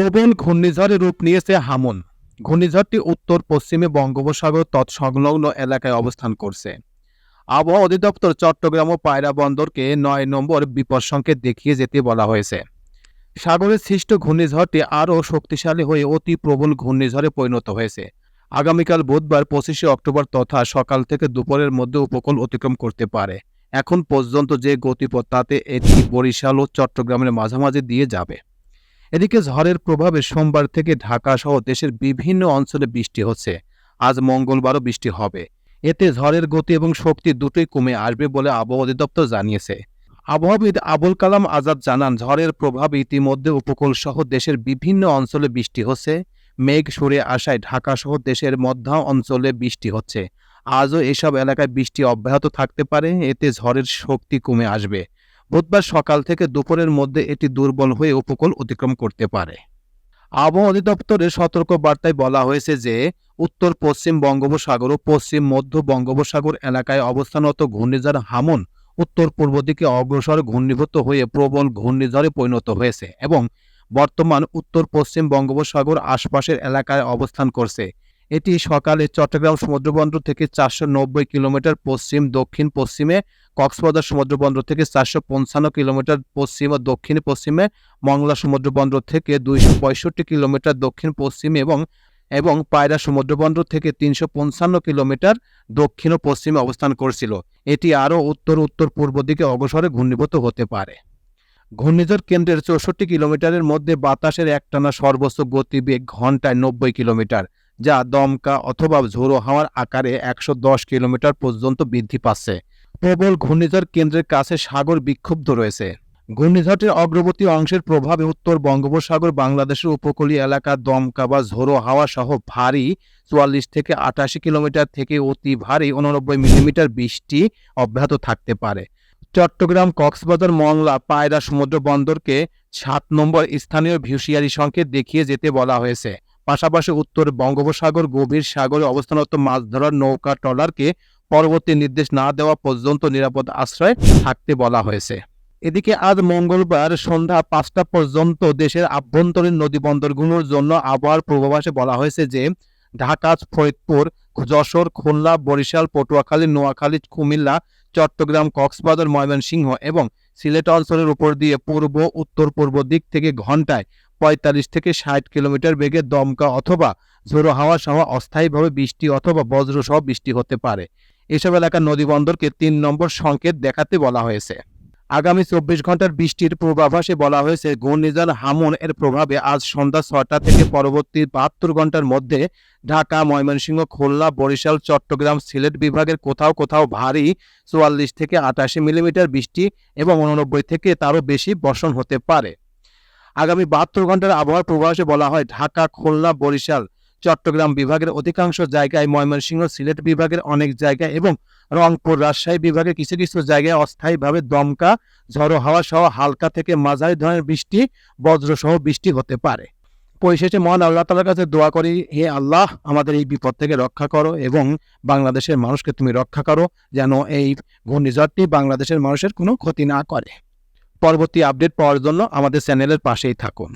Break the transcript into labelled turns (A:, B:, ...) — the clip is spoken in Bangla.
A: প্রবল ঘূর্ণিঝড়ে রূপ নিয়েছে হামুন। ঘূর্ণিঝড়টি উত্তর, পশ্চিমে বঙ্গোপসাগর তৎসংলগ্ন এলাকায় অবস্থান করছে। আবহাওয়া অধিদপ্তর চট্টগ্রাম ও পায়রা বন্দরকে নয় নম্বর বিপদ সংকেত দেখিয়ে যেতে বলা হয়েছে। সাগরে সৃষ্ট ঘূর্ণিঝড়টি আরও শক্তিশালী হয়ে অতি প্রবল ঘূর্ণিঝড়ে পরিণত হয়েছে। আগামীকাল বুধবার পঁচিশে অক্টোবর তথা সকাল থেকে দুপুরের মধ্যে উপকূল অতিক্রম করতে পারে। এখন পর্যন্ত যে গতিপথ তাতে এটি বরিশাল ও চট্টগ্রামের মাঝামাঝি দিয়ে যাবে। এদিকে ঝড়ের প্রভাবে সোমবার থেকে ঢাকা সহ দেশের বিভিন্ন অঞ্চলে বৃষ্টি হচ্ছে। আজ মঙ্গলবারও বৃষ্টি হবে। এতে ঝড়ের গতি এবং শক্তি দুটোই কমে আসবে বলে আবহাওয়া অধিদপ্তর জানিয়েছে। আবহাওয়াবিদ আবুল কালাম আজাদ জানান, ঝড়ের প্রভাবে ইতিমধ্যে উপকূল সহ দেশের বিভিন্ন অঞ্চলে বৃষ্টি হচ্ছে। মেঘ সরে আসায় ঢাকা সহ দেশের মধ্য অঞ্চলে বৃষ্টি হচ্ছে। আজও এসব এলাকায় বৃষ্টি অব্যাহত থাকতে পারে। এতে ঝড়ের শক্তি কমে আসবে। বুধবার সকাল থেকে দুপুরের মধ্যে এটি দুর্বল হয়ে উপকূল অতিক্রম করতে পারে। আবহাওয়া অধিদপ্তরের সতর্ক বার্তায় বলা হয়েছে যে, উত্তর, পশ্চিম বঙ্গোপসাগর ও পশ্চিম মধ্য বঙ্গোপসাগর এলাকায় অবস্থানরত ঘূর্ণিঝড় হামন উত্তর পূর্ব দিকে অগ্রসর ঘূর্ণীভূত হয়ে প্রবল ঘূর্ণিঝড়ে পরিণত হয়েছে এবং বর্তমান উত্তর পশ্চিম বঙ্গোপসাগর আশপাশের এলাকায় অবস্থান করছে। এটি সকালে চট্টগ্রাম সমুদ্রবন্দর থেকে চারশো নব্বই কিলোমিটার পশ্চিম, দক্ষিণ পশ্চিমে কক্সবাজার সমুদ্রবন্দর থেকে চারশো পঞ্চান্ন কিলোমিটার পশ্চিম ও দক্ষিণ পশ্চিমে, মংলা সমুদ্রবন্দর থেকে দুইশো পঁয়ষট্টি কিলোমিটার দক্ষিণ পশ্চিমে এবং এবং পায়রা সমুদ্রবন্দর থেকে তিনশো পঞ্চান্ন কিলোমিটার দক্ষিণ ও পশ্চিমে অবস্থান করছিল। এটি আরও উত্তর উত্তর পূর্ব দিকে অগ্রসরে ঘূর্ণীভূত হতে পারে। ঘূর্ণিঝড় কেন্দ্রের চৌষট্টি কিলোমিটারের মধ্যে বাতাসের একটানা সর্বোচ্চ গতিবেগ ঘন্টায় নব্বই কিলোমিটার। যা দমকা অথবা ঝোড়ো হাওয়ার আকারে একশো দশ কিলোমিটার পর্যন্ত বৃদ্ধি পাচ্ছে। প্রবল ঘূর্ণিঝড় কেন্দ্রের কাছে সাগর বিক্ষুব্ধ রয়েছে। ঘূর্ণিঝড়টির অগ্রবর্তী অংশের প্রভাবে উত্তর বঙ্গোপসাগর, বাংলাদেশের উপকূলীয় এলাকা দমকা বা ঝোড়ো হাওয়া সহ ভারী চুয়াল্লিশ থেকে আটাশি কিলোমিটার থেকে অতি ভারী উননব্বই মিলিমিটার বৃষ্টি অব্যাহত থাকতে পারে। চট্টগ্রাম, কক্সবাজার, মংলা, পায়রা, সমুদ্র বন্দরকে সাত নম্বর স্থানীয় ভিউসিয়ারি সংকেত দেখিয়ে যেতে বলা হয়েছে। পাশাপাশি উত্তর বঙ্গোপসাগর গভীর সাগরে অবস্থানরত মাছ ধরার নৌকা ট্রলারকে পরবর্তী নির্দেশ না দেওয়া পর্যন্ত নিরাপদ আশ্রয় থাকতে বলা হয়েছে। এদিকে আজ মঙ্গলবার সন্ধ্যা পাঁচটা পর্যন্ত দেশের আভ্যন্তরীণ নদী বন্দরগুলোর জন্য আবহাওয়ার পূর্বাভাসে বলা হয়েছে যে, ঢাকা, ফরিদপুর, যশোর, খুলনা, বরিশাল, পটুয়াখালী, নোয়াখালী, কুমিল্লা, চট্টগ্রাম, কক্সবাজার, ময়মনসিংহ এবং সিলেট অঞ্চলের উপর দিয়ে পূর্ব উত্তর পূর্ব দিক থেকে ঘন্টায় পঁয়তাল্লিশ থেকে ষাট কিলোমিটার বেগে দমকা অথবা ঝোড়ো হাওয়া সহ অস্থায়ীভাবে বৃষ্টি অথবা বজ্র সহ বৃষ্টি হতে পারে। এসব এলাকার নদীবন্দরকে তিন নম্বর সংকেত দেখাতে বলা হয়েছে। আগামী চব্বিশ ঘণ্টার বৃষ্টির পূর্বাভাসে বলা হয়েছে, ঘূর্ণিঝড় হামুন এর প্রভাবে আজ সন্ধ্যা ছটা থেকে পরবর্তী বাহাত্তর ঘণ্টার মধ্যে ঢাকা, ময়মনসিংহ, খুলনা, বরিশাল, চট্টগ্রাম, সিলেট বিভাগের কোথাও কোথাও ভারী চুয়াল্লিশ থেকে আটাশি মিলিমিটার বৃষ্টি এবং উননব্বই থেকে তারও বেশি বর্ষণ হতে পারে। আগামী বাহাত্তর ঘণ্টার আবহাওয়ার পূর্বাভাসে বলা হয়, ঢাকা, খুলনা, বরিশাল, চট্টগ্রাম বিভাগের অধিকাংশ জায়গায় ময়মনসিংহ সিলেট বিভাগের অনেক জায়গায় এবং রংপুর, রাজশাহী বিভাগের কিছু কিছু জায়গায় অস্থায়ীভাবে দমকা, ঝড়ো হাওয়া সহ হালকা থেকে মাঝারি ধরনের বৃষ্টি বজ্র সহ বৃষ্টি হতে পারে। পরিশেষে মহান আল্লাহ তালার কাছে দোয়া করি, হে আল্লাহ, আমাদের এই বিপদ থেকে রক্ষা করো এবং বাংলাদেশের মানুষকে তুমি রক্ষা করো, যেন এই ঘূর্ণিঝড়টি বাংলাদেশের মানুষের কোনো ক্ষতি না করে। পরবর্তী আপডেট পাওয়ার জন্য আমাদের চ্যানেলের পাশেই থাকুন।